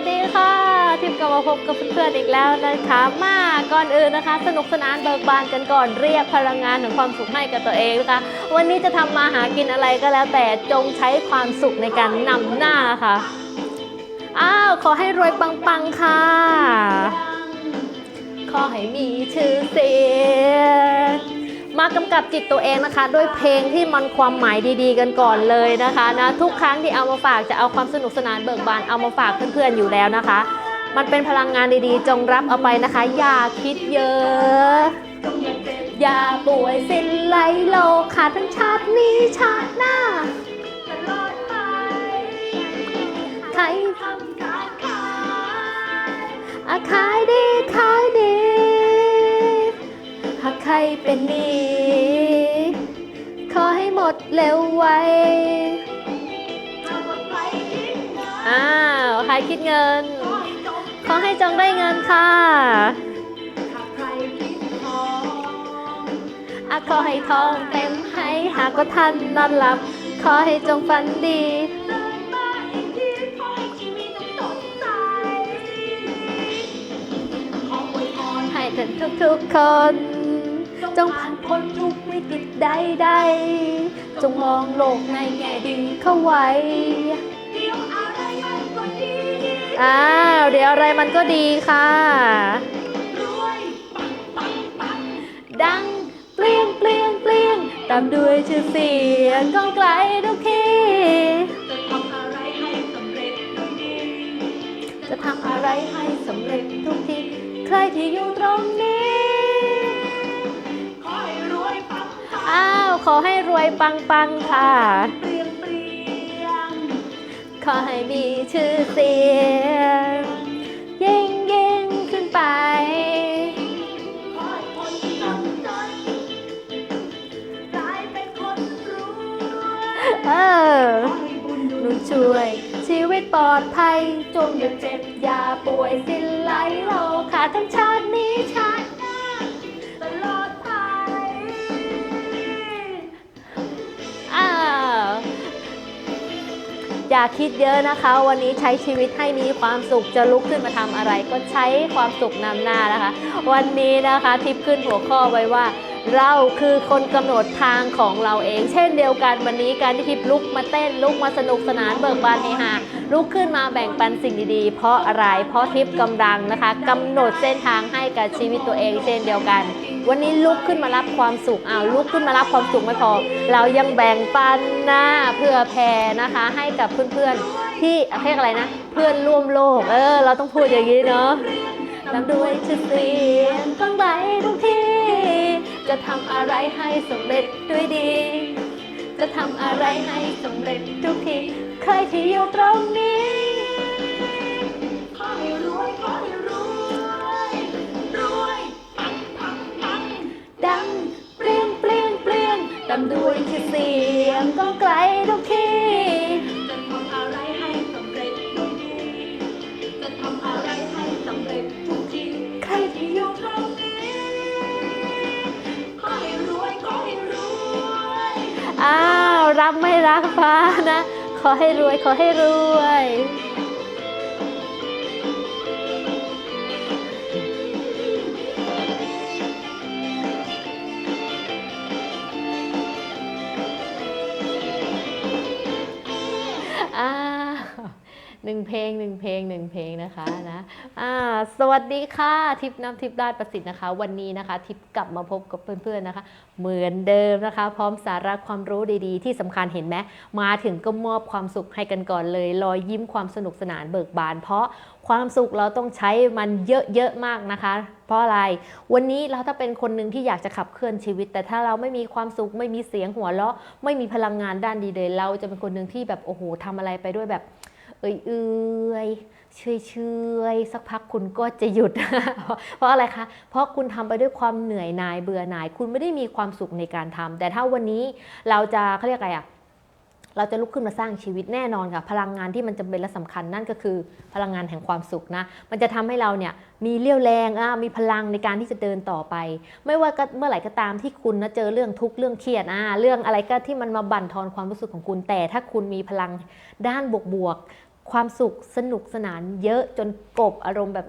สดีค่ะทิพย์กลับมาพบกับเพื่อนๆอีกแล้วนะคะ มาก่อนอื่นนะคะ สนุกสนานเบิกบานกันก่อนเรียกพลังงานของความสุขให้กับตัวเองนะคะ วันนี้จะทำมาหากินอะไรก็แล้ว แต่จงใช้ความสุขในการนำหน้าค่ะอ้าวขอให้รวยปังๆค่ะ ขอให้มีชื่อเสียง มากำกับจิตตัวเองนะคะ ด้วยเพลงที่มันความหมายดีๆ กันก่อนเลยนะคะนะทุกครั้งที่เอามาฝากจะเอาความสนุกสนานเบิกบานเอามาฝากเพื่อนๆอยู่แล้วนะคะ มันเป็นพลังงานดีๆ จงรับเอาไปนะคะ อย่าคิดเยอะ อย่าป่วยสิ้นไหลโลกขาดทั้งชาตินี้ชาติหน้าใครทำการขายขายดีขายดี ใครเป็นหนี้ขอให้หมดเร็วไวอ้าวใครคิดเงิน ขอให้จงได้เงินค่ะอะขอให้ทองเต็มให้หากว่าท่านนอนหลับ ขอให้จงฝันดีให้ท่านทุกๆคน จงผ่านพ้นทุกวิกฤตใดๆจงมองโลกในแง่ดีเข้าไว้ อ้าว เดี๋ยวอะไรมันก็ดีค่ะ ดังเปลี่ยงเปลี่ยงเปลี่ยงตามด้วยชื่อเสียงก้องไกลทุกที่จะทำอะไรให้สำเร็จทุกที ใครที่อยู่ตรงนี้ ขอให้รวยปังปังๆค่ะ ขอให้มีชื่อเสียงยิ่งยิ่งขึ้นไป เออหนูช่วย ชีวิตปลอดภัยจงอย่าเจ็บอย่าป่วยสิ้นไหลโลค่ะทั้งชาตินี้ชา อย่าคิดเยอะนะคะ วันนี้ใช้ชีวิตให้มีความสุขจะลุกขึ้นมาทำอะไร ก็ใช้ความสุขนำหน้านะคะ วันนี้นะคะทิปขึ้นหัวข้อไว้ว่า เราคือคนกำหนดทางของเราเอง เช่นเดียวกันวันนี้การที่ทิปลุกมาเต้นลุกมาสนุกสนานเบิกบานเฮฮาลุกขึ้นมาแบ่งปันสิ่งดีๆ เพราะอะไร เพราะทิปกำลังนะคะกำหนดเส้นทางให้กับชีวิตตัวเองเช่นเดียวกัน วันนี้ลุกขึ้นมารับความสุขอ้าวลุกขึ้นมารับความสุขไม่พอ เรายังแบ่งปันหน้าเพื่อแผ่นะคะ ให้กับเพื่อนๆที่เรียกอะไรนะ เพื่อนร่วมโลก เออ เราต้องพูดอย่างนี้เนาะนำด้วยชื่อเสียงต้องไหลทุกที่ จะทำอะไรให้สำเร็จด้วยดี จะทำอะไรให้สำเร็จทุกที ใครที่อยู่ตรงนี้ดังเปลี่ยงเปลี่ยงเปลี่ยงตามด้วยชื่อเสียงก้องไกลทุกที รักไม่รักฟ้านะ ขอให้รวยขอให้รวย หนึ่งเพลงหนึ่งเพลงหนึ่งเพลงนะคะนะอ่าสวัสดีค่ะทิพน้ำทิพย์ราชประสิทธิ์นะคะ วันนี้นะคะ ทิพย์กลับมาพบกับเพื่อนๆนะคะ เหมือนเดิมนะคะ พร้อมสาระความรู้ดีๆ ที่สำคัญเห็นไหมมาถึงก็มอบความสุขให้กันก่อนเลยรอยยิ้มความสนุกสนานเบิกบาน เพราะความสุขเราต้องใช้มันเยอะๆมากนะคะ เพราะอะไร วันนี้เราถ้าเป็นคนหนึ่งที่อยากจะขับเคลื่อนชีวิต แต่ถ้าเราไม่มีความสุขไม่มีเสียงหัวเราะ ไม่มีพลังงานด้านดีเลย เราจะเป็นคนหนึ่งที่แบบโอ้โหทำอะไรไปด้วยแบบ เอ้ยเอ้ยเชยเชยสักพักคุณก็จะหยุด เพราะอะไรคะ เพราะคุณทำไปด้วยความเหนื่อยหน่ายเบื่อหน่าย คุณไม่ได้มีความสุขในการทำแต่ถ้าวันนี้เราจะเขาเรียกอะไรอะเราจะลุกขึ้นมาสร้างชีวิตแน่นอนค่ะ พลังงานที่มันจำเป็นและสำคัญนั่นก็คือพลังงานแห่งความสุขนะ มันจะทำให้เราเนี่ยมีเรี่ยวแรงอะมีพลังในการที่จะเดินต่อไป ไม่ว่าก็เมื่อไหร่ก็ตามที่คุณนะเจอเรื่องทุกข์เรื่องเครียดอะเรื่องอะไรก็ที่มันมาบั่นทอนความรู้สึกของคุณแต่ถ้าคุณมีพลังด้านบวก ความสุขสนุกสนานเยอะจนกบอารมณ์แบบ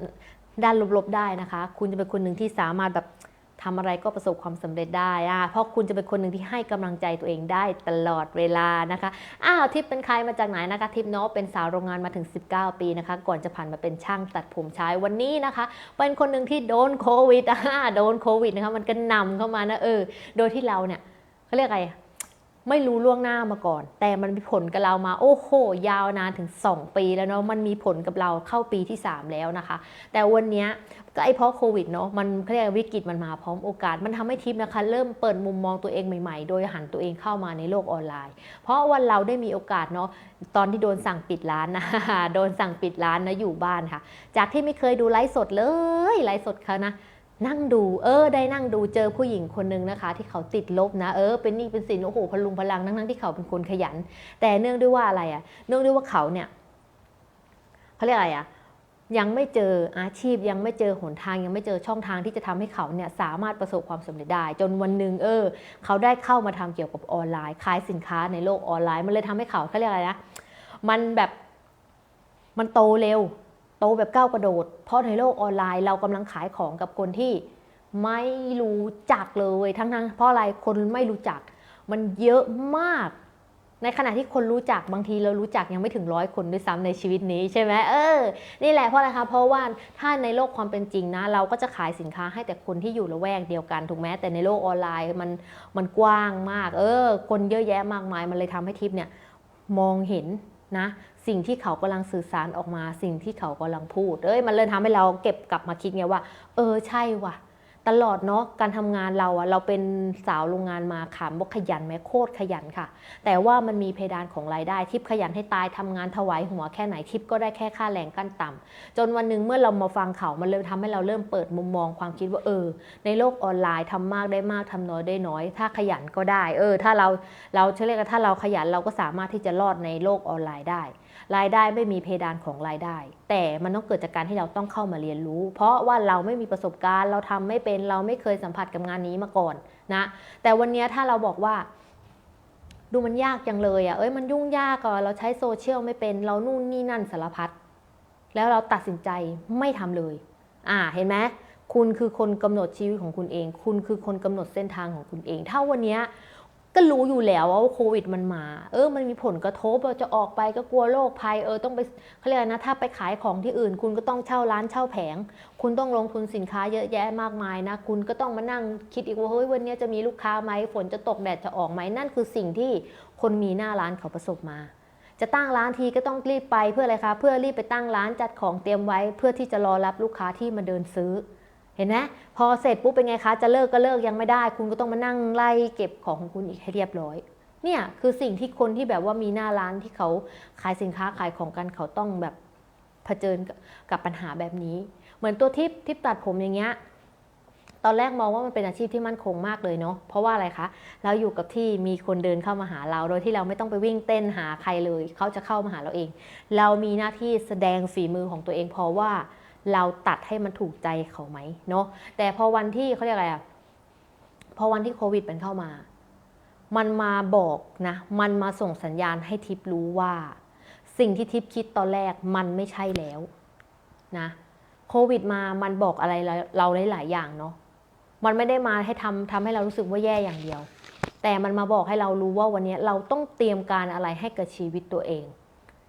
ด้านลบๆได้นะคะ คุณจะเป็นคนหนึ่งที่สามารถแบบทำอะไรก็ประสบความสำเร็จได้อะเพราะคุณจะเป็นคนหนึ่งที่ให้กำลังใจตัวเองได้ตลอดเวลานะคะ อ้าวทิปเป็นใครมาจากไหนนะคะ ทิปเนาะเป็นสาวโรงงานมาถึง 19 ปีนะคะ ก่อนจะผ่านมาเป็นช่างตัดผมชายวันนี้นะคะ เป็นคนหนึ่งที่โดนโควิดอ่าโดนโควิดนะคะ มันก็นำเข้ามานะเออ โดยที่เราเนี่ยเขาเรียกอะไร ไม่รู้ล่วงหน้ามาก่อน แต่มันมีผลกับเรามาโอ้โหยาวนานถึง 2 ปีแล้วเนาะมันมีผลกับเราเข้าปีที่ 3 แล้วนะคะ แต่วันเนี้ยก็ไอเพราะโควิดเนาะมันเรียกวิกฤตมันมาพร้อมโอกาส มันทำให้ทิปนะคะ เริ่มเปิดมุมมองตัวเองใหม่ๆ โดยหันตัวเองเข้ามาในโลกออนไลน์ เพราะวันเราได้มีโอกาสเนาะตอนที่โดนสั่งปิดร้านนะโดนสั่งปิดร้านนะอยู่บ้านค่ะ จากที่ไม่เคยดูไลฟ์สดเลยไลฟ์สดเขานะ นั่งดูเออ ได้นั่งดูเจอผู้หญิงคนหนึ่งนะคะ ที่เขาติดลบนะเออเป็นนี่เป็นสินโอ้โหพลุงพลังทั้งทั้งที่เขาเป็นคนขยัน แต่เนื่องด้วยว่าอะไรอะ่ะ เนื่องด้วยว่าเขาเนี่ยเขาเรียกอะไรอะ่ะยังไม่เจออาชีพยังไม่เจอหนทางยังไม่เจอช่องทางที่จะทำให้เขาเนี่ยสามารถประสบความสำเร็จได้ จนวันหนึ่งเออ เขาได้เข้ามาทำเกี่ยวกับออนไลน์ขายสินค้าในโลกออนไลน์ มันเลยทำให้เขาเขาเรียกอะไรนะมันแบบมันโตเร็ว โตแบบก้าวกระโดด เพราะในโลกออนไลน์เรากำลังขายของกับคนที่ไม่รู้จักเลยทั้งนั้นเพราะอะไรคนไม่รู้จัก มันเยอะมาก ในขณะที่คนรู้จักบางทีเรารู้จักยังไม่ถึงร้อยคนด้วยซ้ำในชีวิตนี้ใช่ไหมเออ นี่แหละเพราะอะไรคะเพราะว่าถ้าในโลกความเป็นจริงนะ เราก็จะขายสินค้าให้แต่คนที่อยู่ละแวกเดียวกันถูกไหมแต่ในโลกออนไลน์มันมันกว้างมาก เออ คนเยอะแยะมากมายมันเลยทำให้ทิปเนี่ยมองเห็นนะ สิ่งที่เขากำลังสื่อสารออกมา สิ่งที่เขากำลังพูด เอ้ยมันเลยทำให้เราเก็บกลับมาคิดไงว่า เออใช่ว่ะ ตลอดเนาะการทำงานเราอะเราเป็นสาวโรงงานมาขามบกขยันไหมโคตรขยันค่ะ แต่ว่ามันมีเพดานของรายได้ทิปขยันให้ตายทำงานถวายหัวแค่ไหนทิปก็ได้แค่ค่าแรงขั้นต่ำจนวันหนึ่งเมื่อเรามาฟังเขามันเลยทำให้เราเริ่มเปิดมุมมองความคิดว่าเออ ในโลกออนไลน์ทำมากได้มากทำน้อยได้น้อย ถ้าขยันก็ได้ เออ ถ้าเราเราเชื่อเรียกว่าถ้าเราขยันเราก็สามารถที่จะรอดในโลกออนไลน์ได้ รายได้ไม่มีเพดานของรายได้ แต่มันต้องเกิดจากการที่เราต้องเข้ามาเรียนรู้ เพราะว่าเราไม่มีประสบการณ์ เราทำไม่เป็นเราไม่เคยสัมผัสกับงานนี้มาก่อนนะแต่วันนี้ถ้าเราบอกว่า ดูมันยากจังเลยอะ่ะเอ้ยมันยุ่งยากอะเราใช้โซเชียลไม่เป็นเรานู่นนี่นั่นสารพัดแล้วเราตัดสินใจไม่ทำเลย อ่าเห็นไหมคุณคือคนกำหนดชีวิตของคุณเอง คุณคือคนกำหนดเส้นทางของคุณเอง ถ้าวันนี้ ก็รู้อยู่แล้วว่าโควิดมันมา เออ มันมีผลกระทบเราจะออกไปก็กลัวโรคภัย เออ ต้องไปเขาเรียกนะ ถ้าไปขายของที่อื่น คุณก็ต้องเช่าร้านเช่าแผง คุณต้องลงทุนสินค้าเยอะแยะมากมายนะ คุณก็ต้องมานั่งคิดอีกว่า เฮ้ย วันนี้จะมีลูกค้าไหม ฝนจะตกแดดจะออกไหม นั่นคือสิ่งที่คนมีหน้าร้านเขาประสบมา จะตั้งร้านทีก็ต้องรีบไปเพื่ออะไรคะ เพื่อรีบไปตั้งร้านจัดของเตรียมไว้ เพื่อที่จะรอรับลูกค้าที่มาเดินซื้อ เห็นไหมพอเสร็จปุ๊บเป็นไงคะ จะเลิกก็เลิกยังไม่ได้ คุณก็ต้องมานั่งไล่เก็บของของคุณอีกให้เรียบร้อย เนี่ยคือสิ่งที่คนที่แบบว่ามีหน้าร้านที่เขาขายสินค้าขายของกันเขาต้องแบบเผชิญกับกับปัญหาแบบนี้ เหมือนตัวทิปทิปตัดผมอย่างเงี้ยตอนแรกมองว่ามันเป็นอาชีพที่มั่นคงมากเลยเนาะ เพราะว่าอะไรคะ เราอยู่กับที่มีคนเดินเข้ามาหาเรา โดยที่เราไม่ต้องไปวิ่งเต้นหาใครเลย เขาจะเข้ามาหาเราเอง เรามีหน้าที่แสดงฝีมือของตัวเอง เพราะว่า เราตัดให้มันถูกใจเขาไหมเนาะแต่พอวันที่เขาเรียกอะไรอะพอวันที่โควิดมันเข้ามา มันมาบอกนะ มันมาส่งสัญญาณให้ทิปรู้ว่า สิ่งที่ทิปคิดตอนแรกมันไม่ใช่แล้วนะโควิดมามันบอกอะไรเราเราหลาย ๆ อย่างเนาะมันไม่ได้มาให้ทำทำให้เรารู้สึกว่าแย่อย่างเดียว แต่มันมาบอกให้เรารู้ว่าวันนี้เราต้องเตรียมการอะไรให้กับชีวิตตัวเอง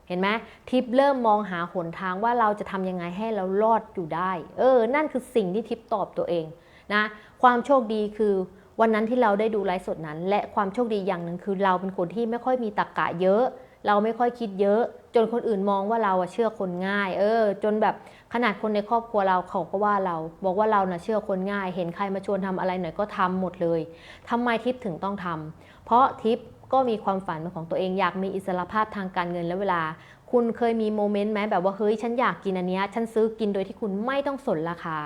เห็นไหมทิปเริ่มมองหาหนทางว่าเราจะทำยังไงให้เรารอดอยู่ได้ เออ นั่นคือสิ่งที่ทิปตอบตัวเองนะความโชคดีคือวันนั้นที่เราได้ดูไลฟ์สดนั้น และความโชคดีอย่างหนึ่งคือเราเป็นคนที่ไม่ค่อยมีตรรกะเยอะ เราไม่ค่อยคิดเยอะ จนคนอื่นมองว่าเราเชื่อคนง่าย เออ จนแบบขนาดคนในครอบครัวเราเขาก็ว่าเรา บอกว่าเราเน่ะเชื่อคนง่าย เห็นใครมาชวนทำอะไรหน่อยก็ทำหมดเลยทำไมทิปถึงต้องทำเพราะทิป ก็มีความฝันเป็นของตัวเองอยากมีอิสรภาพทางการเงินและเวลา คุณเคยมีโมเมนต์ไหมแบบว่าเฮ้ยฉันอยากกินอันเนี้ยฉันซื้อกินโดยที่คุณไม่ต้องสนราคา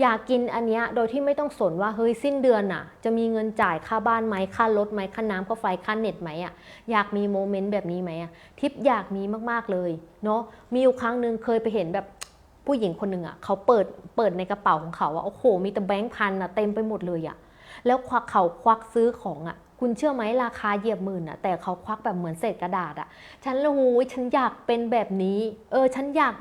อยากกินอันเนี้ยโดยที่ไม่ต้องสนว่าเฮ้ยสิ้นเดือนน่ะ จะมีเงินจ่ายค่าบ้านไหมค่ารถไหมค่าน้ำค่าไฟค่าเน็ตไหมอะอยากมีโมเมนต์แบบนี้ไหมอะทิปอยากมีมากๆเลยเนาะมีอยู่ครั้งหนึ่งเคยไปเห็นแบบผู้หญิงคนหนึ่งอะเขาเปิดเปิดในกระเป๋าของเขาอะโอ้โหมีแต่แบงค์พันอะเต็มไปหมดเลยอะแล้วควักเขาควักซื้อของอะ คุณเชื่อไหมราคาเหยียบหมื่นอะแต่เขาควักแบบเหมือนเศษกระดาษอะฉันละหูยฉันอยากเป็นแบบนี้ เออ ฉันอยาก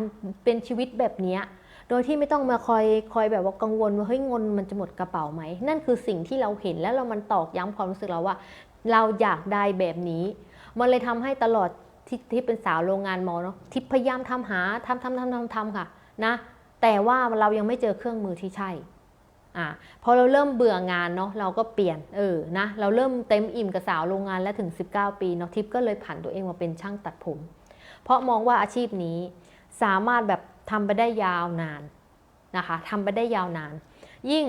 เป็นชีวิตแบบเนี้ยโดยที่ไม่ต้องมาคอยคอยแบบว่ากังวลว่าเฮ้ยเงินมันจะหมดกระเป๋าไหม นั่นคือสิ่งที่เราเห็นแล้วเรามันตอกย้ำความรู้สึกเราว่า เราอยากได้แบบนี้ มันเลยทำให้ตลอดที่ที่เป็นสาวโรงงานมอเนาะที่พยายามทำหาทำทำทำทำทำค่ะนะ แต่ว่าเรายังไม่เจอเครื่องมือที่ใช่ อ่าพอเราเริ่มเบื่องานเนาะเราก็เปลี่ยนเออนะเราเริ่มเต็มอิ่มกับสาวโรงงานและถึง 19 ปีเนาะทิพย์ก็เลยผันตัวเองมาเป็นช่างตัดผม เพราะมองว่าอาชีพนี้สามารถแบบทำไปได้ยาวนานนะคะทำไปได้ยาวนาน ยิ่ง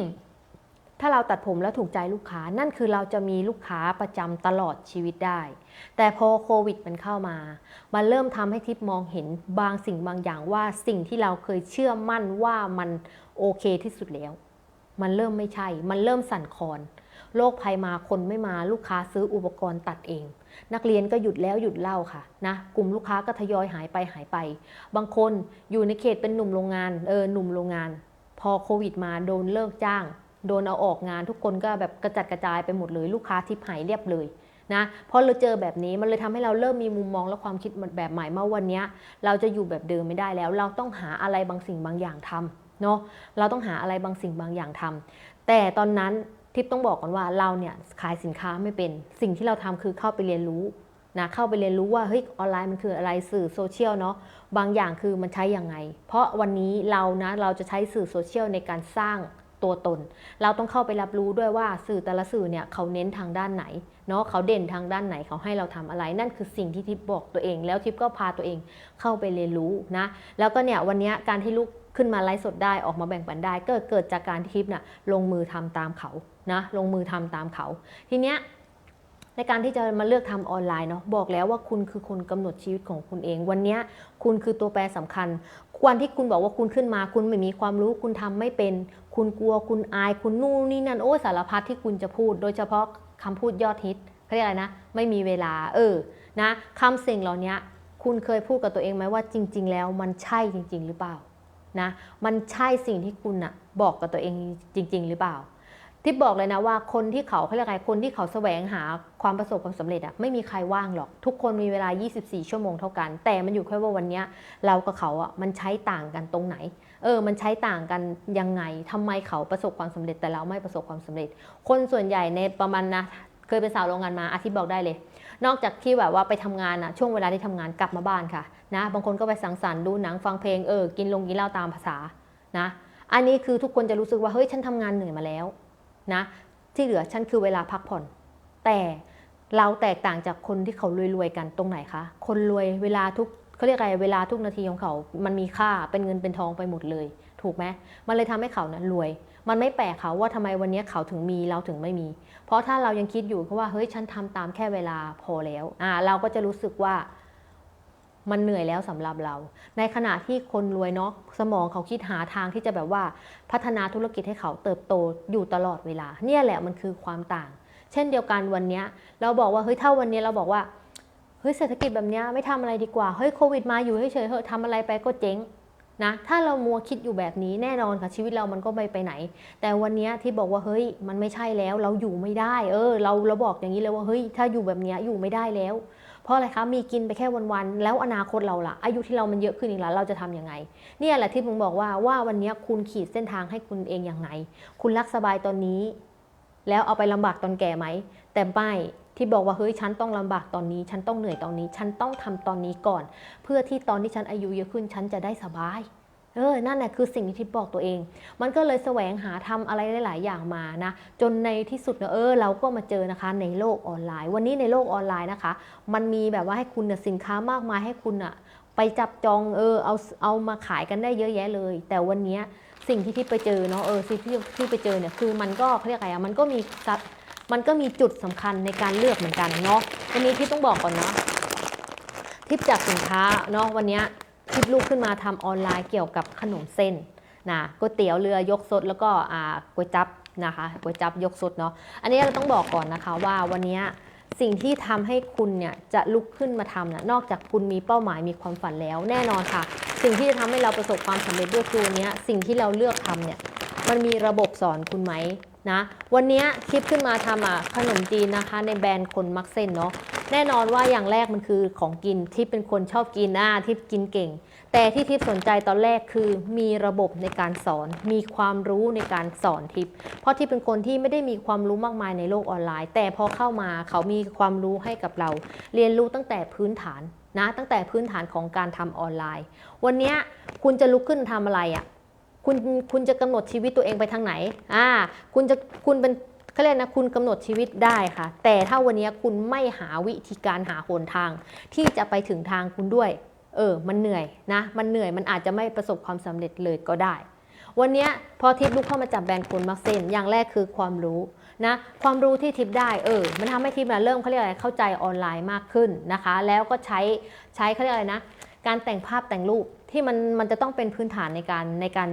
ถ้าเราตัดผมแล้วถูกใจลูกค้านั่นคือเราจะมีลูกค้าประจำตลอดชีวิตได้ แต่พอโควิดมันเข้ามา มันเริ่มทำให้ทิพมองเห็นบางสิ่งบางอย่างว่าสิ่งที่เราเคยเชื่อมั่นว่ามันโอเคที่สุดแล้ว มันเริ่มไม่ใช่ มันเริ่มสั่นคลอนโรคภัยมาคนไม่มาลูกค้าซื้ออุปกรณ์ตัดเอง นักเรียนก็หยุดแล้วหยุดเล่าค่ะนะกลุ่มลูกค้าก็ทยอยหายไปหายไป บางคนอยู่ในเขตเป็นหนุ่มโรงงานเออหนุ่มโรงงาน พอโควิดมาโดนเลิกจ้าง โดนเอาออกงานทุกคนก็แบบกระจัดกระจายไปหมดเลยลูกค้าทิพหายเรียบเลยนะเพราะเราเจอแบบนี้มันเลยทำให้เราเริ่มมีมุมมองและความคิดแบบใหม่มาวันนี้เราจะอยู่แบบเดิมไม่ได้แล้ว เราต้องหาอะไรบางสิ่งบางอย่างทำ เนาะเราต้องหาอะไรบางสิ่งบางอย่างทำแต่ตอนนั้นทิพย์ต้องบอกก่อนว่าเราเนี่ยขายสินค้าไม่เป็นสิ่งที่เราทำคือเข้าไปเรียนรู้นะเข้าไปเรียนรู้ว่าเฮ้ยออนไลน์มันคืออะไรสื่อโซเชียลเนาะบางอย่างคือมันใช้ยังไง เพราะวันนี้เรานะเราจะใช้สื่อโซเชียลในการสร้างตัวตน เราต้องเข้าไปรับรู้ด้วยว่าสื่อแต่ละสื่อเนี่ยเขาเน้นทางด้านไหนเนาะเขาเด่นทางด้านไหนเขาให้เราทำอะไร นั่นคือสิ่งที่ทิพย์บอกตัวเอง แล้วทิพย์ก็พาตัวเองเข้าไปเรียนรู้นะแล้วก็เนี่ยวันนี้การที่ลูก ขึ้นมาไลฟ์สดได้ออกมาแบ่งปันได้ก็เกิดจากการที่ทิพย์น่ะลงมือทำตามเขานะลงมือทำตามเขา ทีเนี้ยในการที่จะมาเลือกทำออนไลน์เนาะบอกแล้วว่าคุณคือคนกำหนดชีวิตของคุณเอง วันเนี้ยคุณคือตัวแปรสำคัญวันที่คุณบอกว่าคุณขึ้นมา คุณไม่มีความรู้คุณทำไม่เป็น คุณกลัวคุณอาย คุณนู่นนี่นั่นโอ้สารพัดที่คุณจะพูด โดยเฉพาะคำพูดยอดฮิตเขาเรียกอะไรนะ ไม่มีเวลา เออนะคำสิ่งเหล่านี้คุณเคยพูดกับตัวเองไหมว่าจริง ๆ แล้วมันใช่จริง ๆ หรือเปล่า นะมันใช่สิ่งที่คุณอะบอกกับตัวเองจริง ๆ หรือเปล่า ที่บอกเลยนะว่าคนที่เขาเขาเรียกอะไรคนที่เขาแสวงหาความประสบความสำเร็จอะไม่มีใครว่างหรอก ทุกคนมีเวลา 24 ชั่วโมงเท่ากัน แต่มันอยู่แค่ว่าวันนี้เรากับเขาอะมันใช้ต่างกันตรงไหนเออ มันใช้ต่างกันยังไงทำไมเขาประสบความสำเร็จแต่เราไม่ประสบความสำเร็จ คนส่วนใหญ่ในประมาณนะ เคยเป็นสาวโรงงานมาอาทิตย์บอกได้เลย นอกจากที่แบบว่าไปทำงานอะช่วงเวลาที่ทำงานกลับมาบ้านค่ะนะบางคนก็ไปสังสรรค์ดูหนังฟังเพลงเออกินลงกินเหล้าตามภาษานะอันนี้คือทุกคนจะรู้สึกว่าเฮ้ยฉันทำงานเหนื่อยมาแล้วนะที่เหลือฉันคือเวลาพักผ่อน แต่เราแตกต่างจากคนที่เขารวยๆกันตรงไหนคะคนรวยเวลาทุกเขาเรียกอะไรเวลาทุกนาทีของเขา มันมีค่าเป็นเงินเป็นทองไปหมดเลย ถูกไหมมันเลยทำให้เขานะรวย มันไม่แปลกเขาว่าทำไมวันนี้เขาถึงมีเราถึงไม่มี เพราะถ้าเรายังคิดอยู่เพราะว่าเฮ้ยฉันทำตามแค่เวลาพอแล้วอ่าเราก็จะรู้สึกว่ามันเหนื่อยแล้วสำหรับเรา ในขณะที่คนรวยเนาะสมองเขาคิดหาทางที่จะแบบว่าพัฒนาธุรกิจให้เขาเติบโตอยู่ตลอดเวลา เนี่ยแหละมันคือความต่าง เช่นเดียวกันวันนี้เราบอกว่าเฮ้ยถ้าวันนี้เราบอกว่าเฮ้ยเศรษฐกิจแบบนี้ไม่ทำอะไรดีกว่าเฮ้ยโควิดมาอยู่เฉยๆเฮ้ยทำอะไรไปก็เจ๊ง นะถ้าเรามัวคิดอยู่แบบนี้แน่นอนค่ะชีวิตเรามันก็ไม่ไปไหน แต่วันนี้ที่บอกว่าเฮ้ยมันไม่ใช่แล้วเราอยู่ไม่ได้ เออ เราเราบอกอย่างนี้เลยว่าเฮ้ยถ้าอยู่แบบนี้อยู่ไม่ได้แล้ว เพราะอะไรคะมีกินไปแค่วันๆแล้วอนาคตเราล่ะ อายุที่เรามันเยอะขึ้นอีกแล้วเราจะทำยังไง เนี่ยแหละที่ผมบอกว่าว่าวันนี้คุณขีดเส้นทางให้คุณเองอย่างไง คุณรักสบายตอนนี้ แล้วเอาไปลำบากตอนแก่ไหมแต่ไม่ ที่บอกว่าเฮ้ยฉันต้องลำบากตอนนี้ ฉันต้องเหนื่อยตอนนี้ ฉันต้องทำตอนนี้ก่อน เพื่อที่ตอนที่ฉันอายุเยอะขึ้นฉันจะได้สบายเออ นั่นแหละคือสิ่งที่ทิพย์บอกตัวเอง มันก็เลยแสวงหาทำอะไรหลาย ๆ อย่างมานะ จนในที่สุดนะเออ เราก็มาเจอนะคะในโลกออนไลน์ วันนี้ในโลกออนไลน์นะคะ มันมีแบบว่าให้คุณน่ะสินค้ามากมายให้คุณอะไปจับจองเออเอาเอามาขายกันได้เยอะแยะเลย แต่วันนี้สิ่งที่ที่ไปเจอเนาะเออสิ่งที่ที่ไปเจอเนี่ยคือมันก็เรียกอะไรอะมันก็มีสัด มันก็มีจุดสำคัญในการเลือกเหมือนกันเนาะวันนี้ที่ต้องบอกก่อนเนาะทิปจากสินค้าเนาะวันนี้ทิปลูกขึ้นมาทำออนไลน์เกี่ยวกับขนมเส้นนะก๋วยเตี๋ยวเรือยกสดแล้วก็อ่าก๋วยจับนะคะก๋วยจับยกสดเนาะอันนี้เราต้องบอกก่อนนะคะว่าวันนี้สิ่งที่ทำให้คุณเนี่ยจะลุกขึ้นมาทำนะนอกจากคุณมีเป้าหมายมีความฝันแล้วแน่นอนค่ะ สิ่งที่จะทำให้เราประสบความสำเร็จด้วยคือวันเนี้ยสิ่งที่เราเลือกทำเนี่ยมันมีระบบสอนคุณไหม นะวันนี้คลิปขึ้นมาทำอะขนมจีนนะคะ ในแบรนด์คนมักเส้นเนาะแน่นอนว่าอย่างแรกมันคือของกินที่เป็นคนชอบกินอะที่กินเก่ง แต่ที่ทิพสนใจตอนแรกคือมีระบบในการสอน มีความรู้ในการสอนทิพเพราะทิพย์เป็นคนที่ไม่ได้มีความรู้มากมายในโลกออนไลน์ แต่พอเข้ามาเขามีความรู้ให้กับเรา เรียนรู้ตั้งแต่พื้นฐานนะตั้งแต่พื้นฐานของการทำออนไลน์ วันนี้คุณจะลุกขึ้นทำอะไรอะ คุณคุณจะกำหนดชีวิตตัวเองไปทางไหนอ่าคุณจะคุณเป็นเขาเรียกนะคุณกำหนดชีวิตได้ค่ะ แต่ถ้าวันนี้คุณไม่หาวิธีการหาหนทาง ที่จะไปถึงทางคุณด้วย เออ มันเหนื่อยนะ มันเหนื่อยมันอาจจะไม่ประสบความสำเร็จเลยก็ได้ วันนี้พอทิปลุกเข้ามาจับแบรนด์คนมักเซนอย่างแรกคือความรู้นะความรู้ที่ทิปได้เออมันทำให้ทิปนะเริ่มเขาเรียกอะไรเข้าใจออนไลน์มากขึ้นนะคะ แล้วก็ใช้ใช้เขาเรียกอะไรนะ การแต่งภาพแต่งรูป ที่มันมันจะต้องเป็นพื้นฐานในการในการ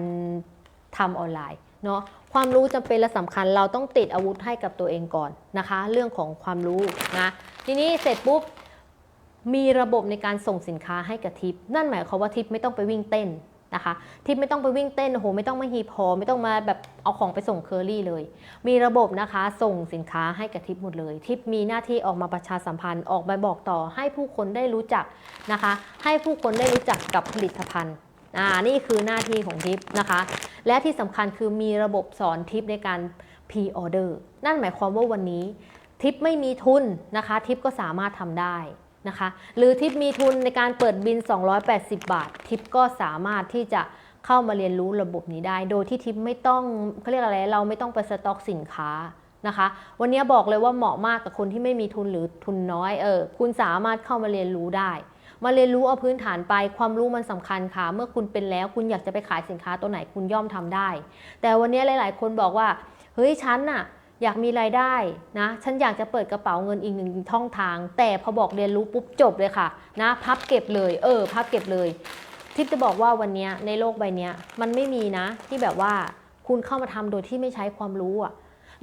ทำออนไลน์เนาะความรู้จำเป็นและสำคัญเราต้องติดอาวุธให้กับตัวเองก่อนนะคะ เรื่องของความรู้นะทีนี้เสร็จปุ๊บมีระบบในการส่งสินค้าให้กับทิป นั่นหมายความว่าทิปไม่ต้องไปวิ่งเต้น นะคะทิปไม่ต้องไปวิ่งเต้นโอ้โหไม่ต้องมาฮีพอไม่ต้องมาแบบเอาของไปส่งเคอรี่เลย มีระบบนะคะส่งสินค้าให้กับทิปหมดเลย ทิปมีหน้าที่ออกมาประชาสัมพันธ์ออกมาบอกต่อให้ผู้คนได้รู้จักนะคะ ให้ผู้คนได้รู้จักกับผลิตภัณฑ์อ่านี่คือหน้าที่ของทิปนะคะ และที่สำคัญคือมีระบบสอนทิปในการ pre-order นั่นหมายความว่าวันนี้ทิปไม่มีทุนนะคะ ทิปก็สามารถทำได้ นะคะ หรือทิปมีทุนในการเปิดบิน 280 บาท ทิปก็สามารถที่จะเข้ามาเรียนรู้ระบบนี้ได้ โดยที่ทิปไม่ต้องเขาเรียกอะไร เราไม่ต้องไปสต็อกสินค้านะคะ วันนี้บอกเลยว่าเหมาะมากกับคนที่ไม่มีทุนหรือทุนน้อย เออ คุณสามารถเข้ามาเรียนรู้ได้ มาเรียนรู้เอาพื้นฐานไป ความรู้มันสำคัญค่ะ เมื่อคุณเป็นแล้ว คุณอยากจะไปขายสินค้าตัวไหนคุณย่อมทำได้ แต่วันนี้หลาย ๆ คนบอกว่า เฮ้ย ฉันน่ะ อยากมีรายได้นะฉันอยากจะเปิดกระเป๋าเงินอีกหนึ่งช่องทาง แต่พอบอกเรียนรู้ปุ๊บจบเลยค่ะนะพับเก็บเลย เออ พับเก็บเลยทิปจะบอกว่าวันนี้ในโลกใบนี้มันไม่มีนะ ที่แบบว่าคุณเข้ามาทำโดยที่ไม่ใช้ความรู้อะ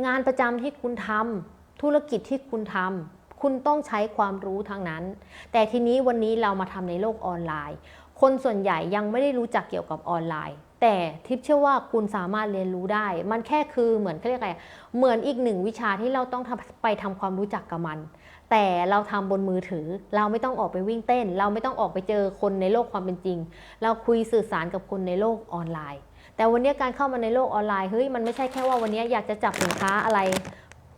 งานประจำที่คุณทำธุรกิจที่คุณทำคุณต้องใช้ความรู้ทั้งนั้น แต่ทีนี้วันนี้เรามาทำในโลกออนไลน์ คนส่วนใหญ่ยังไม่ได้รู้จักเกี่ยวกับออนไลน์ แต่ทิปเชื่อว่าคุณสามารถเรียนรู้ได้ มันแค่คือเหมือนเขาเรียกอะไรเหมือนอีกหนึ่งวิชาที่เราต้องไปทำความรู้จักกับมัน แต่เราทำบนมือถือ เราไม่ต้องออกไปวิ่งเต้น เราไม่ต้องออกไปเจอคนในโลกความเป็นจริง เราคุยสื่อสารกับคนในโลกออนไลน์ แต่วันนี้การเข้ามาในโลกออนไลน์เฮ้ยมันไม่ใช่แค่ว่าวันนี้อยากจะจับสินค้าอะไร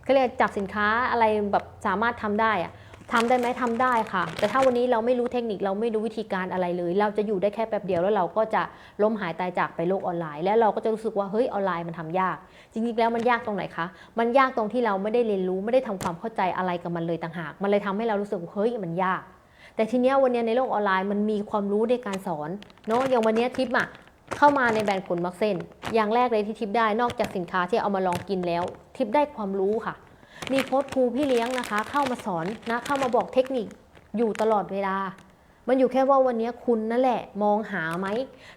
เขาเรียกจับสินค้าอะไรแบบสามารถทำได้อะ ทำได้ไหมทำได้ค่ะ แต่ถ้าวันนี้เราไม่รู้เทคนิคเราไม่รู้วิธีการอะไรเลย เราจะอยู่ได้แค่แป๊บเดียวแล้วเราก็จะล้มหายตายจากไปโลกออนไลน์ แล้วเราก็จะรู้สึกว่าเฮ้ยออนไลน์มันทำยาก จริงๆแล้วมันยากตรงไหนคะมันยากตรงที่เราไม่ได้เรียนรู้ไม่ได้ทำความเข้าใจอะไรกับมันเลยต่างหาก มันเลยทำให้เรารู้สึกเฮ้ยมันยาก แต่ทีเนี้ยวันเนี้ยในโลกออนไลน์มันมีความรู้ในการสอนเนาะอย่างวันเนี้ยทิปอะเข้ามาในแบรนด์ขนมักเส้น อย่างแรกเลยที่ทิปได้นอกจากสินค้าที่เอามาลองกินแล้ว ทิปได้ความรู้ค่ะ มีโค้ชครูพี่เลี้ยงนะคะ เข้ามาสอนนะเข้ามาบอกเทคนิคอยู่ตลอดเวลา มันอยู่แค่ว่าวันนี้คุณนั่นแหละมองหาไหม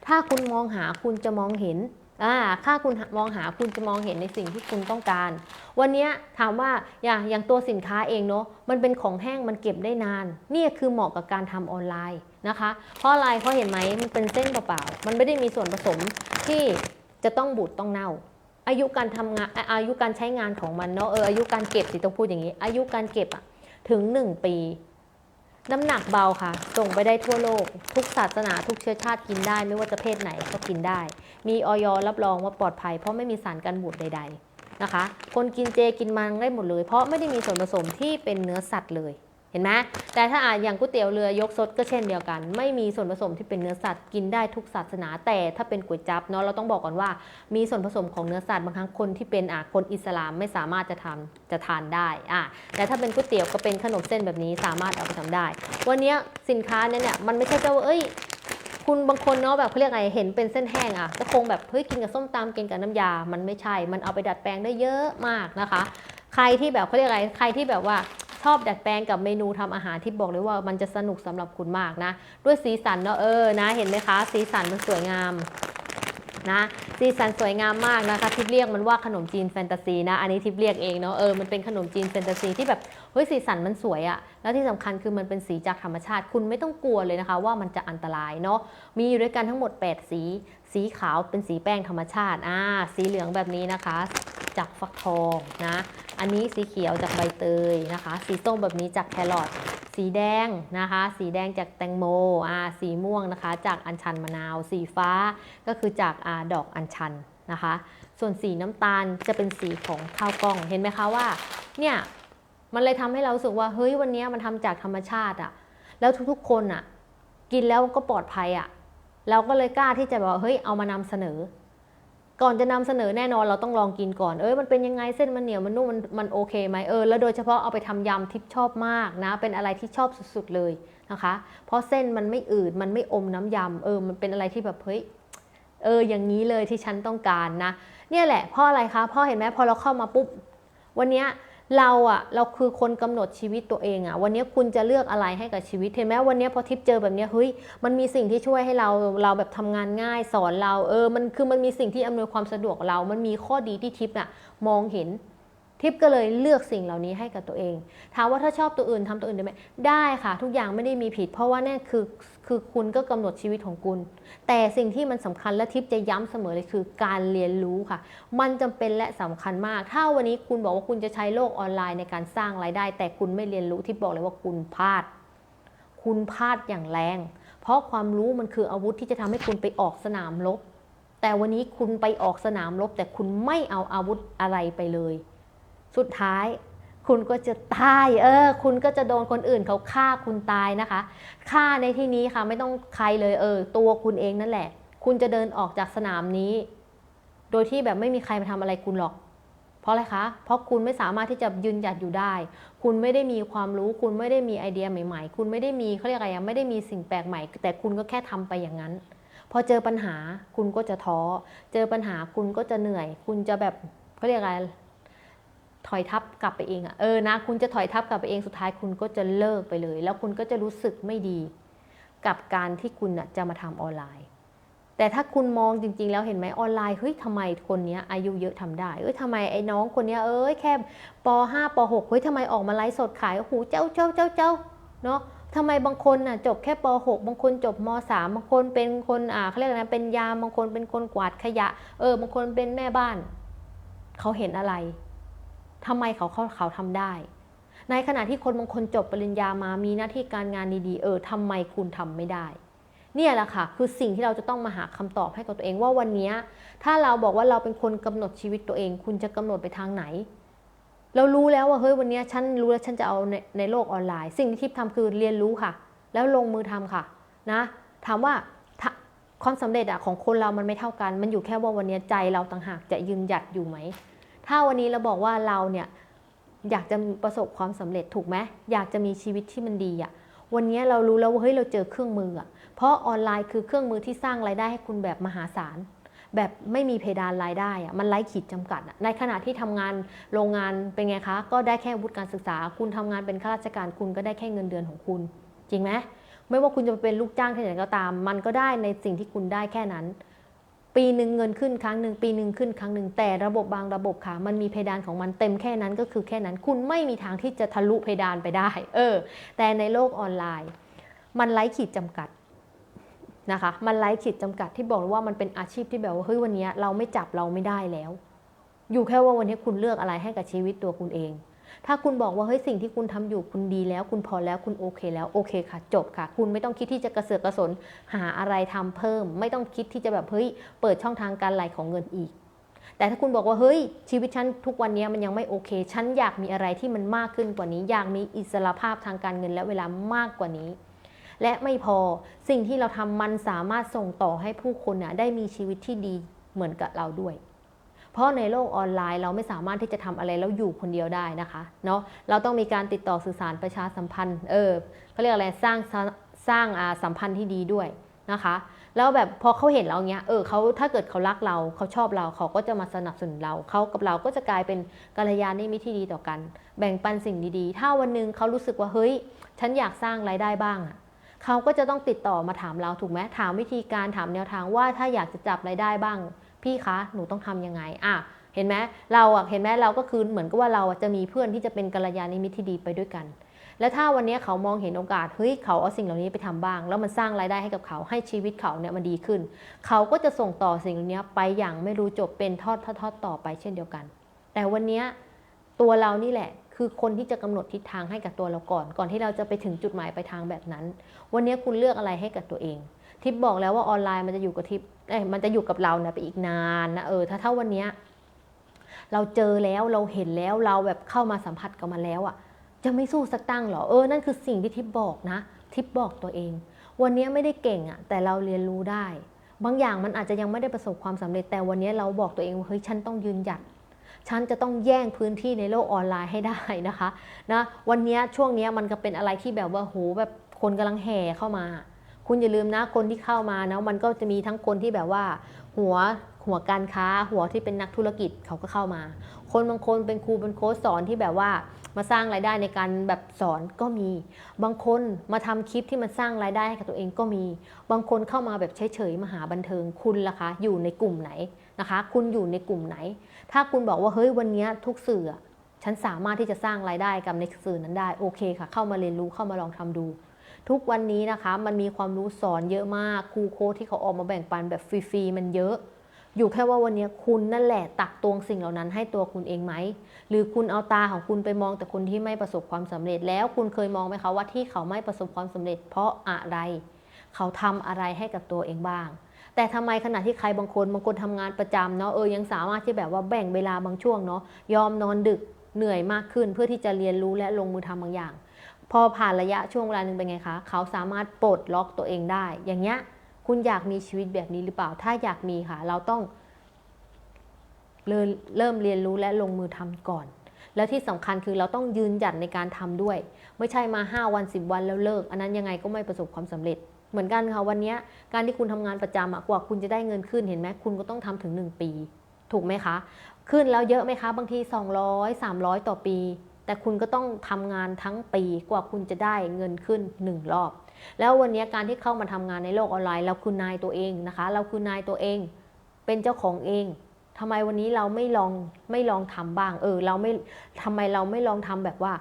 ถ้าคุณมองหาคุณจะมองเห็นอ่าถ้าคุณมองหาคุณจะมองเห็นในสิ่งที่คุณต้องการ วันนี้ถามว่าอย่างอย่างตัวสินค้าเองเนาะมันเป็นของแห้งมันเก็บได้นาน นี่คือเหมาะกับการทำออนไลน์นะคะ เพราะอะไรเพราะเห็นไหมมันเป็นเส้นเปล่าๆมันไม่ได้มีส่วนผสมที่จะต้องบูดต้องเน่า อายุการทำงานอายุการใช้งานของมันเนาะเอออายุการเก็บสิต้องพูดอย่างนี้ อายุการเก็บอะถึง 1 ปี น้ำหนักเบาค่ะ ส่งไปได้ทั่วโลก ทุกศาสนาทุกเชื้อชาติกินได้ ไม่ว่าจะเพศไหนก็กินได้ มีออยรับรองว่าปลอดภัย เพราะไม่มีสารกันบูดใด ๆนะคะ คนกินเจกินมังได้หมดเลย เพราะไม่ได้มีส่วนผสมที่เป็นเนื้อสัตว์เลย เห็นไหมแต่ถ้าอาอย่างก๋วยเตี๋ยวเรือยกซดก็เช่นเดียวกัน ไม่มีส่วนผสมที่เป็นเนื้อสัตว์กินได้ทุกศาสนา แต่ถ้าเป็นก๋วยจั๊บเนาะเราต้องบอกก่อนว่า มีส่วนผสมของเนื้อสัตว์บางครั้งคนที่เป็นอะคนอิสลามไม่สามารถจะทำจะทานได้อะแต่ถ้าเป็นก๋วยเตี๋ยวก็เป็นขนมเส้นแบบนี้สามารถเอาไปทำได้ วันนี้สินค้าเนี่ยเนี่ยมันไม่ใช่แค่ว่าเอ้ยคุณบางคนเนาะแบบเขาเรียกไงเห็นเป็นเส้นแห้งอะก็คงแบบเฮ้ยกินกับส้มตำกินกับน้ำยา มันไม่ใช่ มันเอาไปดัดแปลงได้เยอะมากนะคะ ใครที่แบบเขาเรียกอะไรใครที่แบบว่า ชอบดัดแปลงกับเมนูทำอาหารที่บอกเลยว่ามันจะสนุกสำหรับคุณมากนะ ด้วยสีสันเนาะเออนะ เห็นไหมคะ สีสันมันสวยงามนะสีสันสวยงามมากนะคะทิปเรียกมันว่าขนมจีนแฟนตาซีนะ อันนี้ทิปเรียกเองเนาะเออมันเป็นขนมจีนแฟนตาซีที่แบบเฮ้ยสีสันมันสวยอะแล้วที่สำคัญคือมันเป็นสีจากธรรมชาติ คุณไม่ต้องกลัวเลยนะคะ ว่ามันจะอันตรายเนาะมีอยู่ด้วยกันทั้งหมด 8 สี สีขาวเป็นสีแป้งธรรมชาติอ่าสีเหลืองแบบนี้นะคะ จากฟักทองนะ อันนี้สีเขียวจากใบเตยนะคะ สีส้มแบบนี้จากแครอทสีแดงนะคะ สีแดงจากแตงโมอ่าสีม่วงนะคะ จากอัญชันมะนาว สีฟ้าก็คือจากอาดอกอัญชันนะคะ ส่วนสีน้ำตาลจะเป็นสีของข้าวกล้องเห็นไหมคะว่าเนี่ยมันเลยทำให้เราสึกว่าเฮ้ยวันนี้มันทำจากธรรมชาติอะแล้วทุกๆคนอะกินแล้วก็ปลอดภัยอะ เราก็เลยกล้าที่จะบบว่าเฮ้ยเอามานำเสนอ ก่อนจะนำเสนอแน่นอนเราต้องลองกินก่อนเอ้ยมันเป็นยังไงเส้นมันเหนียวมันนุ่มมันมันโอเคไหมเออแล้วโดยเฉพาะเอาไปทำยำทิปชอบมากนะ เป็นอะไรที่ชอบสุดๆเลยนะคะ เพราะเส้นมันไม่อืดมันไม่อมน้ำยำเออมันเป็นอะไรที่แบบเฮ้ยเอออย่างนี้เลยที่ฉันต้องการนะ เนี่ยแหละเพราะอะไรคะเพราะเห็นไหมพอเราเข้ามาปุ๊บวันเนี้ย เราอะเราคือคนกำหนดชีวิตตัวเองอะวันนี้คุณจะเลือกอะไรให้กับชีวิตเห็นไหมวันนี้พอทิปเจอแบบนี้เฮ้ยมันมีสิ่งที่ช่วยให้เราเราแบบทำงานง่ายสอนเราเออมันคือมันมีสิ่งที่อำนวยความสะดวกเรา มันมีข้อดีที่ทิปอะมองเห็น ทิปก็เลยเลือกสิ่งเหล่านี้ให้กับตัวเอง ถามว่าถ้าชอบตัวอื่นทำตัวอื่นได้ไหมได้ค่ะ ทุกอย่างไม่ได้มีผิด เพราะว่านี่คือคือคุณก็กำหนดชีวิตของคุณ แต่สิ่งที่มันสำคัญและทิปจะย้ำเสมอเลยคือการเรียนรู้ค่ะ มันจำเป็นและสำคัญมาก ถ้าวันนี้คุณบอกว่าคุณจะใช้โลกออนไลน์ในการสร้างรายได้ แต่คุณไม่เรียนรู้ทิปบอกเลยว่าคุณพลาด คุณพลาดอย่างแรง เพราะความรู้มันคืออาวุธที่จะทำให้คุณไปออกสนามรบแต่วันนี้คุณไปออกสนามรบแต่คุณไม่เอาอาวุธอะไรไปเลย สุดท้ายคุณก็จะตาย เออ คุณก็จะโดนคนอื่นเขาฆ่าคุณตายนะคะ ฆ่าในที่นี้ค่ะไม่ต้องใครเลยเออ ตัวคุณเองนั่นแหละ คุณจะเดินออกจากสนามนี้ โดยที่แบบไม่มีใครมาทำอะไรคุณหรอก เพราะอะไรคะ เพราะคุณไม่สามารถที่จะยืนหยัดอยู่ได้ คุณไม่ได้มีความรู้ คุณไม่ได้มีไอเดียใหม่ๆ คุณไม่ได้มีเขาเรียกอะไรไม่ได้มีสิ่งแปลกใหม่ แต่คุณก็แค่ทำไปอย่างนั้น พอเจอปัญหาคุณก็จะท้อ เจอปัญหาคุณก็จะเหนื่อย คุณจะแบบเขาเรียกอะไร ถอยทับกลับไปเองอะเออนะคุณจะถอยทับกลับไปเองสุดท้ายคุณก็จะเลิกไปเลย แล้วคุณก็จะรู้สึกไม่ดี กับการที่คุณะจะมาทำออนไลน์ แต่ถ้าคุณมองจริง ๆ แล้วเห็นไหมออนไลน์เฮ้ยทำไมคนเนี้ยอายุเยอะทำได้เอ้ยทำไมไอ้น้องคนเนี้ยเอ้ยแค่ป .5 ป .6 เฮ้ยทำไมออกมาไลฟ์สดขายโอ้โหเจ้าเจ้าเจ้าเจ้าเนาะทำไมบางคนน่ะจบแค่ป .6 บางคนจบม .3 บางคนเป็นคนอ่าเขาเรียกอะไรนะเป็นยามบางคนเป็นคนกวาดขยะ เออบางคนเป็นแม่บ้าน เขาเห็นอะไร ทำไมเขาเขาเขาทำได้ ในขณะที่คนบางคนจบปริญญามามีหน้าที่การงานดีๆเออทำไมคุณทำไม่ได้ เนี่ยแหละค่ะ คือสิ่งที่เราจะต้องมาหาคำตอบให้กับตัวเองว่าวันนี้ถ้าเราบอกว่าเราเป็นคนกำหนดชีวิตตัวเอง คุณจะกำหนดไปทางไหน เรารู้แล้วว่าเฮ้ยวันนี้ฉันรู้แล้วฉันจะเอาในในโลกออนไลน์ สิ่งที่ทิพย์ทำคือเรียนรู้ค่ะ แล้วลงมือทำค่ะนะถามว่าความสำเร็จอะของคนเรามันไม่เท่ากัน มันอยู่แค่ว่าวันนี้ใจเราต่างหากจะยืนหยัดอยู่ไหม ถ้าวันนี้เราบอกว่าเราเนี่ยอยากจะประสบความสำเร็จถูกไหมอยากจะมีชีวิตที่มันดีอะวันนี้เรารู้แล้วว่าเฮ้ยเราเจอเครื่องมืออะเพราะออนไลน์คือเครื่องมือที่สร้างรายได้ให้คุณแบบมหาศาลแบบไม่มีเพดานรายได้อะมันไร้ขีดจำกัดอะในขณะที่ทำงานโรงงานเป็นไงคะ ก็ได้แค่วุฒิการศึกษา คุณทำงานเป็นข้าราชการคุณก็ได้แค่เงินเดือนของคุณ จริงไหมไม่ว่าคุณจะเป็นลูกจ้างที่ไหนก็ตาม มันก็ได้ในสิ่งที่คุณได้แค่นั้น ปีหนึ่งเงินขึ้นครั้งหนึ่งปีหนึ่งขึ้นครั้งหนึ่งแต่ระบบบางระบบค่ะ มันมีเพดานของมันเต็มแค่นั้นก็คือแค่นั้นคุณไม่มีทางที่จะทะลุเพดานไปได้ เออ แต่ในโลกออนไลน์ มันไร้ขีดจำกัดนะคะ มันไร้ขีดจำกัดที่บอกว่ามันเป็นอาชีพที่แบบว่าเฮ้ยวันนี้เราไม่จับเราไม่ได้แล้ว อยู่แค่ว่าวันนี้คุณเลือกอะไรให้กับชีวิตตัวคุณเอง ถ้าคุณบอกว่าเฮ้ยสิ่งที่คุณทำอยู่คุณดีแล้ว คุณพอแล้วคุณโอเคแล้วโอเคค่ะ จบค่ะ คุณไม่ต้องคิดที่จะกระเสือกกระสนหาอะไรทำเพิ่ม ไม่ต้องคิดที่จะแบบเฮ้ยเปิดช่องทางการไหลของเงินอีก แต่ถ้าคุณบอกว่าเฮ้ย ชีวิตฉันทุกวันนี้มันยังไม่โอเคฉันอยากมีอะไรที่มันมากขึ้นกว่านี้ อยากมีอิสระภาพทางการเงินและเวลามากกว่านี้และไม่พอสิ่งที่เราทำมันสามารถส่งต่อให้ผู้คนน่ะได้มีชีวิตที่ดีเหมือนกับเราด้วย เพราะในโลกออนไลน์เราไม่สามารถที่จะทำอะไรแล้วอยู่คนเดียวได้นะคะเนาะเราต้องมีการติดต่อสื่อสารประชาสัมพันธ์เออเขาเรียกอะไรสร้างสร้างอ่าสัมพันธ์ที่ดีด้วยนะคะแล้วแบบพอเขาเห็นเราเงี้ย เออเขาถ้าเกิดเขารักเราเขาชอบเราเขาก็จะมาสนับสนุนเรา เขากับเราก็จะกลายเป็นกัลยาณมิตรที่ดีต่อกัน แบ่งปันสิ่งดีๆ ถ้าวันหนึ่งเขารู้สึกว่าเฮ้ย ฉันอยากสร้างรายได้บ้างอะเขาก็จะต้องติดต่อมาถามเราถูกไหมถามวิธีการถามแนวทางว่าถ้าอยากจะจับรายได้บ้าง พี่คะหนูต้องทำยังไงอะเห็นไหมเราอะเห็นไหมเราก็คือเหมือนกับว่าเราอะจะมีเพื่อนที่จะเป็นกัลยาณมิตรที่ดีไปด้วยกัน แล้วถ้าวันนี้เขามองเห็นโอกาสเฮ้ยเขาเอาสิ่งเหล่านี้ไปทำบ้าง แล้วมันสร้างรายได้ให้กับเขาให้ชีวิตเขาเนี่ยมันดีขึ้น เขาก็จะส่งต่อสิ่งเหล่านี้ไปอย่างไม่รู้จบเป็นทอดทอดทอดต่อไปเช่นเดียวกัน แต่วันนี้ตัวเรานี่แหละคือคนที่จะกำหนดทิศทางให้กับตัวเราก่อน ก่อนที่เราจะไปถึงจุดหมายปลายทางแบบนั้น วันนี้คุณเลือกอะไรให้กับตัวเอง ทิปบอกแล้วว่าออนไลน์มันจะอยู่กับทิปเอ้ยมันจะอยู่กับเราเนี่ยไปอีกนานนะเออถ้าถ้าวันเนี้ยเราเจอแล้วเราเห็นแล้วเราแบบเข้ามาสัมผัสกับมันแล้วอะจะไม่สู้สักตั้งหรอเออนั่นคือสิ่งที่ทิปบอกนะ ทิปบอกตัวเอง วันนี้ไม่ได้เก่งอะแต่เราเรียนรู้ได้ บางอย่างมันอาจจะยังไม่ได้ประสบความสำเร็จแต่วันนี้เราบอกตัวเองว่าเฮ้ยฉันต้องยืนหยัดฉันจะต้องแย่งพื้นที่ในโลกออนไลน์ให้ได้นะคะนะวันนี้ช่วงนี้มันก็เป็นอะไรที่แบบว่าโหแบบคนกำลังแห่เข้ามา คุณอย่าลืมนะคนที่เข้ามานะมันก็จะมีทั้งคนที่แบบว่า หัวหัวการค้า หัวที่เป็นนักธุรกิจเขาก็เข้ามา คนบางคนเป็นครูเป็นโค้ชสอนที่แบบว่ามาสร้างรายได้ในการแบบสอนก็มี บางคนมาทำคลิปที่มันสร้างรายได้ให้กับตัวเองก็มี บางคนเข้ามาแบบเฉยๆมาหาบันเทิงคุณล่ะคะ อยู่ในกลุ่มไหนนะคะ คุณอยู่ในกลุ่มไหน ถ้าคุณบอกว่าเฮ้ยวันนี้ทุกสื่อฉันสามารถที่จะสร้างรายได้กับในสื่อนั้นได้โอเคค่ะ เข้ามาเรียนรู้เข้ามาลองทำดู ทุกวันนี้นะคะมันมีความรู้สอนเยอะมากครูโค้ชที่เขาออกมาแบ่งปันแบบฟรีๆมันเยอะ อยู่แค่ว่าวันนี้คุณนั่นแหละตักตวงสิ่งเหล่านั้นให้ตัวคุณเองไหม หรือคุณเอาตาของคุณไปมองแต่คนที่ไม่ประสบความสำเร็จแล้วคุณเคยมองไหมคะว่าที่เขาไม่ประสบความสำเร็จ เพราะอะไร เขาทำอะไรให้กับตัวเองบ้างแต่ทำไมขณะที่ใครบางคนบางคนทำงานประจำเนาะเออยังสามารถที่แบบว่าแบ่งเวลาบางช่วงเนาะยอมนอนดึกเหนื่อยมากขึ้นเพื่อที่จะเรียนรู้และลงมือทำบางอย่าง พอผ่านระยะช่วงเวลาหนึ่งเป็นไงคะ เขาสามารถปลดล็อกตัวเองได้ อย่างเงี้ยคุณอยากมีชีวิตแบบนี้หรือเปล่า ถ้าอยากมีค่ะ เราต้องเริ่มเรียนรู้และลงมือทำก่อน แล้วที่สำคัญคือเราต้องยืนหยัดในการทำด้วย ไม่ใช่มา 5 วัน 10 วันแล้วเลิก อันนั้นยังไงก็ไม่ประสบความสำเร็จ เหมือนกันค่ะวันนี้การที่คุณทำงานประจำกว่าคุณจะได้เงินขึ้นเห็นไหมคุณก็ต้องทำถึง 1 ปี ถูกไหมคะ ขึ้นแล้วเยอะไหมคะ บางที 200 300 ต่อปี แต่คุณก็ต้องทำงานทั้งปีกว่าคุณจะได้เงินขึ้น 1 รอบ แล้ววันนี้การที่เข้ามาทำงานในโลกออนไลน์ เราคือนายตัวเองนะคะ เราคือนายตัวเอง เป็นเจ้าของเองทำไมวันนี้เราไม่ลองไม่ลองทำบ้าง เออ เราไม่ทำไมเราไม่ลองทำแบบว่า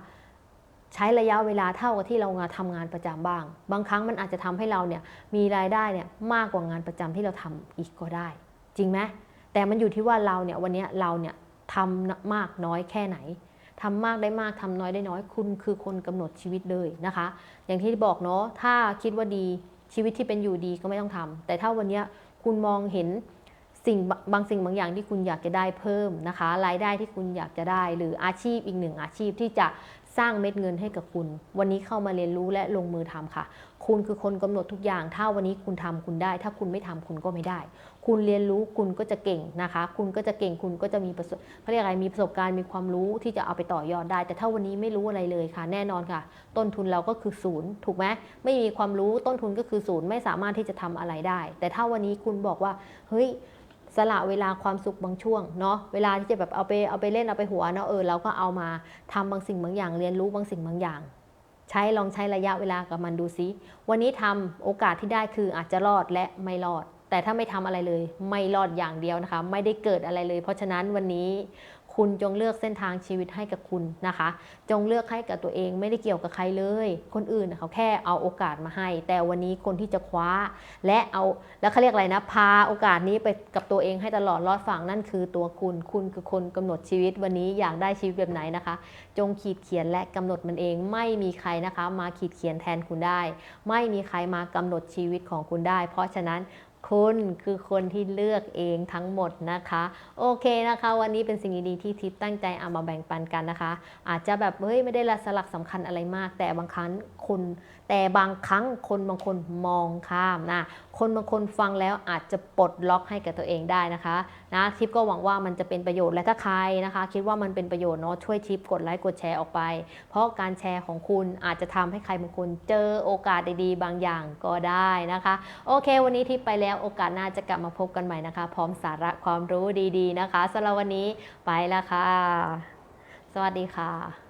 ใช้ระยะเวลาเท่ากับที่เรางานทำงานประจำบ้าง บางครั้งมันอาจจะทำให้เราเนี่ยมีรายได้เนี่ยมากกว่างานประจำที่เราทำอีกก็ได้ จริงไหมแต่มันอยู่ที่ว่าเราเนี่ยวันนี้เราเนี่ยทำมากน้อยแค่ไหน ทำมากได้มากทำน้อยได้น้อย คุณคือคนกำหนดชีวิตเลยนะคะ อย่างที่บอกเนาะถ้าคิดว่าดีชีวิตที่เป็นอยู่ดีก็ไม่ต้องทำแต่ถ้าวันนี้คุณมองเห็น สิ่งบางสิ่งบางอย่างที่คุณอยากจะได้เพิ่มนะคะ รายได้ที่คุณอยากจะได้ หรืออาชีพอีกหนึ่งอาชีพที่จะสร้างเม็ดเงินให้กับคุณ วันนี้เข้ามาเรียนรู้และลงมือทำค่ะ คุณคือคนกำหนดทุกอย่าง ถ้าวันนี้คุณทำคุณได้ ถ้าคุณไม่ทำคุณก็ไม่ได้ คุณเรียนรู้คุณก็จะเก่งนะคะ คุณก็จะเก่งคุณก็จะมีประสบเขาเรียกอะไรมีประสบการณ์มีความรู้ที่จะเอาไปต่อยอดได้ แต่ถ้าวันนี้ไม่รู้อะไรเลยค่ะ แน่นอนค่ะ ต้นทุนเราก็คือศูนย์ถูกไหมไม่มีความรู้ต้นทุนก็คือศูนย์ไม่สามารถที่จะทำอะไรได้ แต่ถ้าวันนี้คุณบอกว่าเฮ้ย สละเวลาความสุขบางช่วงเนาะเวลาที่จะแบบเอาไปเอาไปเล่นเอาไปหัวเนาะเออเราก็เอามาทำบางสิ่งบางอย่างเรียนรู้บางสิ่งบางอย่าง ใช้ลองใช้ระยะเวลากับมันดูซิวันนี้ทำโอกาสที่ได้คืออาจจะรอดและไม่รอด แต่ถ้าไม่ทำอะไรเลย ไม่รอดอย่างเดียวนะคะ ไม่ได้เกิดอะไรเลย เพราะฉะนั้นวันนี้ คุณจงเลือกเส้นทางชีวิตให้กับคุณนะคะ จงเลือกให้กับตัวเองไม่ได้เกี่ยวกับใครเลย คนอื่นเขาแค่เอาโอกาสมาให้ แต่วันนี้คนที่จะคว้า และเอาแล้วเขาเรียกอะไรนะพาโอกาสนี้ไปกับตัวเองให้ตลอดรอดฝั่งนั่นคือตัวคุณ คุณคือคนกำหนดชีวิตวันนี้อยากได้ชีวิตแบบไหนนะคะ จงขีดเขียนและกำหนดมันเอง ไม่มีใครนะคะ มาขีดเขียนแทนคุณได้ ไม่มีใครมากำหนดชีวิตของคุณได้ เพราะฉะนั้น คุณคือคนที่เลือกเองทั้งหมดนะคะ โอเคนะคะ วันนี้เป็นสิ่งดีๆที่ทิพตั้งใจเอามาแบ่งปันกันนะคะ อาจจะแบบเฮ้ยไม่ได้ละสลักสำคัญอะไรมาก แต่บางครั้งคน แต่บางครั้งคนบางคนมองข้ามนะ คนบางคนฟังแล้วอาจจะปลดล็อกให้กับตัวเองได้นะคะนะทิปก็หวังว่ามันจะเป็นประโยชน์และถ้าใครนะคะ คิดว่ามันเป็นประโยชน์เนาะช่วยทิปกดไลค์กดแชร์ออกไป เพราะการแชร์ของคุณอาจจะทำให้ใครบางคนเจอโอกาสดีๆ บางอย่างก็ได้นะคะ โอเค วันนี้ทิปไปแล้วโอกาสหน้าจะกลับมาพบกันใหม่นะคะ พร้อมสาระความรู้ดีๆนะคะสำหรับวันนี้ไปแล้วค่ะ สวัสดีค่ะ